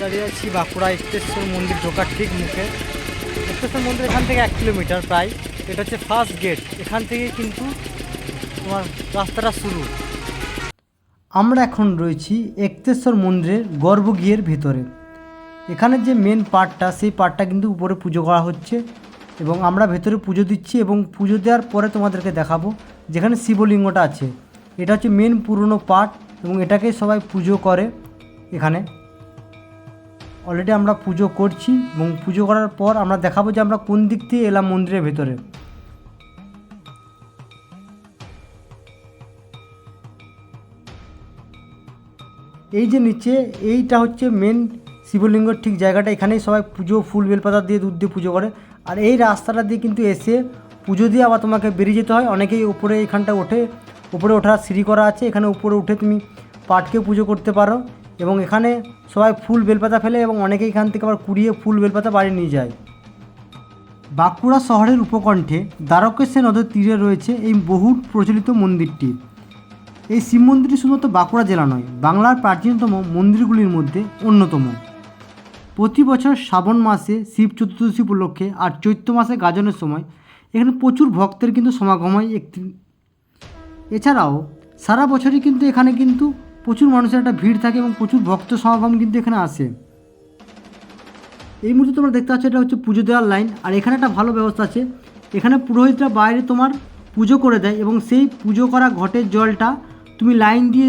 দাঁড়িয়ে আছি বাঁকুড়া এক্তেশ্বর মন্দির ঢোকার ঠিক মুখে। এক্তেশ্বর মন্দির এখান থেকে এক কিলোমিটার প্রায়। এটা হচ্ছে ফার্স্ট গেট এখান থেকে কিন্তু তোমার রাস্তাটা শুরু। আমরা এখন রয়েছি একতেশ্বর মন্দিরের গর্ভগৃহের ভেতরে। এখানে যে মেন পার্টটা সেই পার্টটা কিন্তু উপরে পুজো করা হচ্ছে এবং আমরা ভেতরে পুজো দিচ্ছি এবং পুজো দেওয়ার পরে তোমাদেরকে দেখাবো যেখানে শিবলিঙ্গটা আছে। এটা হচ্ছে মেন পুরনো পার্ট এবং এটাকে সবাই পুজো করে এখানে। অলরেডি আমরা পুজো করছি এবং পুজো করার পর আমরা দেখাবো যে আমরা কোন দিক দিয়ে এলাম মন্দিরের ভেতরে। এই যে নিচে, এইটা হচ্ছে মেন শিবলিঙ্গর ঠিক জায়গাটা। এখানেই সবাই পুজো, ফুল, বেলপাতা দিয়ে দুধ দিয়ে পুজো করে। আর এই রাস্তাটা দিয়ে কিন্তু এসে পুজো দিয়ে আবার তোমাকে বেরিয়ে যেতে হয়। অনেকেই উপরে এখানটা ওঠে, উপরে ওঠার সিঁড়ি করা আছে। এখানে উপরে উঠে তুমি পাটকে পুজো করতে পারো। এবং এখানে সবাই ফুল বেলপাতা ফেলে এবং অনেকে এখান থেকে আবার কুড়িয়ে ফুল বেলপাতা বাড়ি নিয়ে যায়। বাঁকুড়া শহরের উপকণ্ঠে দ্বারকেশ্বর নদের তীরে রয়েছে এই বহু প্রচলিত মন্দিরটি। এই শিব মন্দিরটি শুধুমাত্র বাঁকুড়া জেলা নয়, বাংলার প্রাচীনতম মন্দিরগুলির মধ্যে অন্যতম। প্রতি বছর শ্রাবণ মাসে, শিব চতুর্দশী উপলক্ষে আর চৈত্র মাসে গাজনের সময় এখানে প্রচুর ভক্তের কিন্তু সমাগম হয় একটি। এছাড়াও সারা বছরই কিন্তু এখানে কিন্তু প্রচুর মানুষের একটা ভিড় থাকে এবং প্রচুর ভক্ত সমাগম কিন্তু এখানে আসে। এই মুহূর্তে তোমরা দেখতে পাচ্ছ এটা হচ্ছে পুজো দেওয়ার লাইন। আর এখানে একটা ভালো ব্যবস্থা আছে। এখানে পুরোহিতরা বাইরে তোমার পুজো করে দেয় এবং সেই পুজো করা ঘটের জলটা তুমি লাইন দিয়ে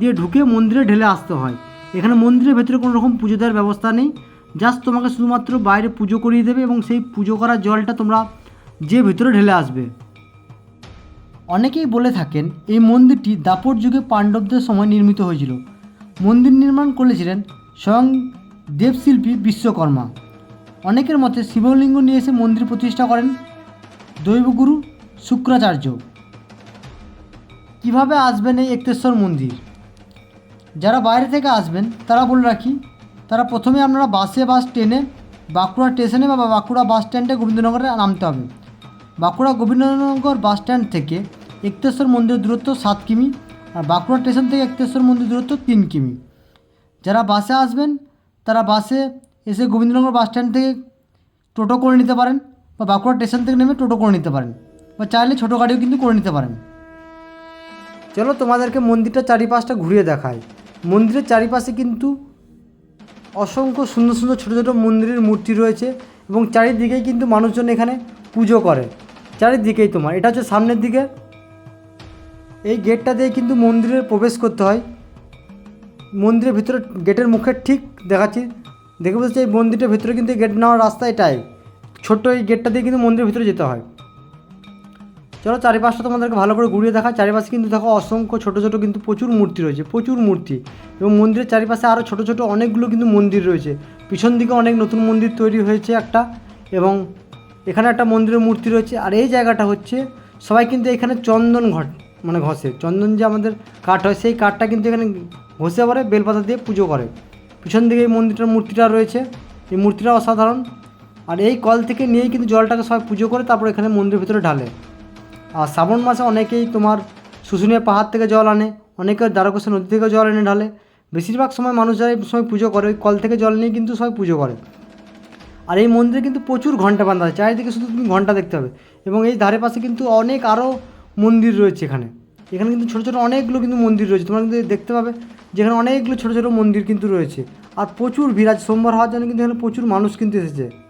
দিয়ে ঢুকে মন্দিরে ঢেলে আসতে হয়। এখানে মন্দিরের ভেতরে কোনো রকম পুজো দেওয়ার ব্যবস্থা নেই। জাস্ট তোমাকে শুধুমাত্র বাইরে পুজো করিয়ে দেবে এবং সেই পুজো করা জলটা তোমরা যে ভেতরে ঢেলে আসবে। অনেকেই বলে থাকেন, এই মন্দিরটি দাপর যুগে পাণ্ডবদের সময় নির্মিত হয়েছিল। মন্দির নির্মাণ করেছিলেন স্বয়ং দেবশিল্পী বিশ্বকর্মা। অনেকের মতে শিবলিঙ্গ নিয়ে এসে মন্দির প্রতিষ্ঠা করেন দৈবগুরু শুক্রাচার্য। কীভাবে আসবেন এই একতেশ্বর মন্দির? যারা বাইরে থেকে আসবেন, তারা বলে রাখি, তারা প্রথমে আপনারা বাসে, বাস, ট্রেনে, বাঁকুড়া স্টেশনে বা বাঁকুড়া বাস স্ট্যান্ডে গোবিন্দনগরে নামতে হবে। বাঁকুড়া গোবিন্দনগর বাস স্ট্যান্ড থেকে একতেশ্বর মন্দিরের দূরত্ব সাত কিমি, আর বাঁকুড়া স্টেশন থেকে একতেশ্বর মন্দির দূরত্ব তিন কিমি। যারা বাসে আসবেন, তারা বাসে এসে গোবিন্দনগর বাস স্ট্যান্ড থেকে টোটো করে নিতে পারেন বা বাঁকুড়া স্টেশন থেকে নেমে টোটো করে নিতে পারেন বা চাইলে ছোটো গাড়িও কিন্তু করে নিতে পারেন। চলো তোমাদেরকে মন্দিরটা চারিপাশটা ঘুরিয়ে দেখায় মন্দিরের চারিপাশে কিন্তু অসংখ্য সুন্দর সুন্দর ছোটো ছোটো মন্দিরের মূর্তি রয়েছে এবং চারিদিকেই কিন্তু মানুষজন এখানে পুজো করে। চারিদিকেই তোমার। এটা হচ্ছে সামনের দিকে এই গেটটা দিয়ে কিন্তু মন্দিরে প্রবেশ করতে হয়। মন্দিরের ভিতরে, গেটের মুখের ঠিক দেখাচ্ছি। দেখে বলছি এই মন্দিরের ভিতরে কিন্তু গেট নেওয়ার রাস্তা এটাই। ছোট্ট এই গেটটা দিয়ে কিন্তু মন্দিরের ভিতরে যেতে হয়। চলো চারিপাশটা তোমাদেরকে ভালো করে ঘুরিয়ে দেখা চারিপাশে কিন্তু দেখো অসংখ্য ছোটো ছোটো কিন্তু প্রচুর মূর্তি রয়েছে, প্রচুর মূর্তি। এবং মন্দিরের চারিপাশে আরও ছোটো ছোটো অনেকগুলো কিন্তু মন্দির রয়েছে। পিছন দিকে অনেক নতুন মন্দির তৈরি হয়েছে একটা। এবং এখানে একটা মন্দিরের মূর্তি রয়েছে। আর এই জায়গাটা হচ্ছে সবাই কিন্তু এখানে চন্দন ঘট মানে ঘষে। চন্দন যে আমাদের কাঠ হয়, সেই কাঠটা কিন্তু এখানে ঘষে পরে বেলপাতা দিয়ে পুজো করে। পিছন দিকে এই মন্দিরটার মূর্তিটা রয়েছে। এই মূর্তিটা অসাধারণ। আর এই কল থেকে নিয়েই কিন্তু জলটাকে সবাই পুজো করে, তারপর এখানে মন্দিরের ভিতরে ঢালে। আর শ্রাবণ মাসে অনেকেই তোমার শুশুনিয়া পাহাড় থেকে জল আনে, অনেকে দ্বারকেশ্বর নদী থেকে জল এনে ঢালে। বেশিরভাগ সময় মানুষ যারা এই সময় পুজো করে, ওই কল থেকে জল নিয়ে কিন্তু সবাই পুজো করে। আর এই মন্দিরে কিন্তু প্রচুর ঘণ্টা বাঁধা আছে। চারিদিকে শুধু তুমি ঘণ্টা দেখতে হবে এবং এই ধারে পাশে কিন্তু অনেক আরও মন্দির রয়েছে এখানে। এখানে কিন্তু ছোটো ছোটো অনেকগুলো কিন্তু মন্দির রয়েছে। তোমরা কিন্তু দেখতে পাবে যেখানে অনেকগুলো ছোটো ছোটো মন্দির কিন্তু রয়েছে। আর প্রচুর ভিড় সোমবার হওয়ার জন্য কিন্তু এখানে প্রচুর মানুষ কিন্তু এসেছে।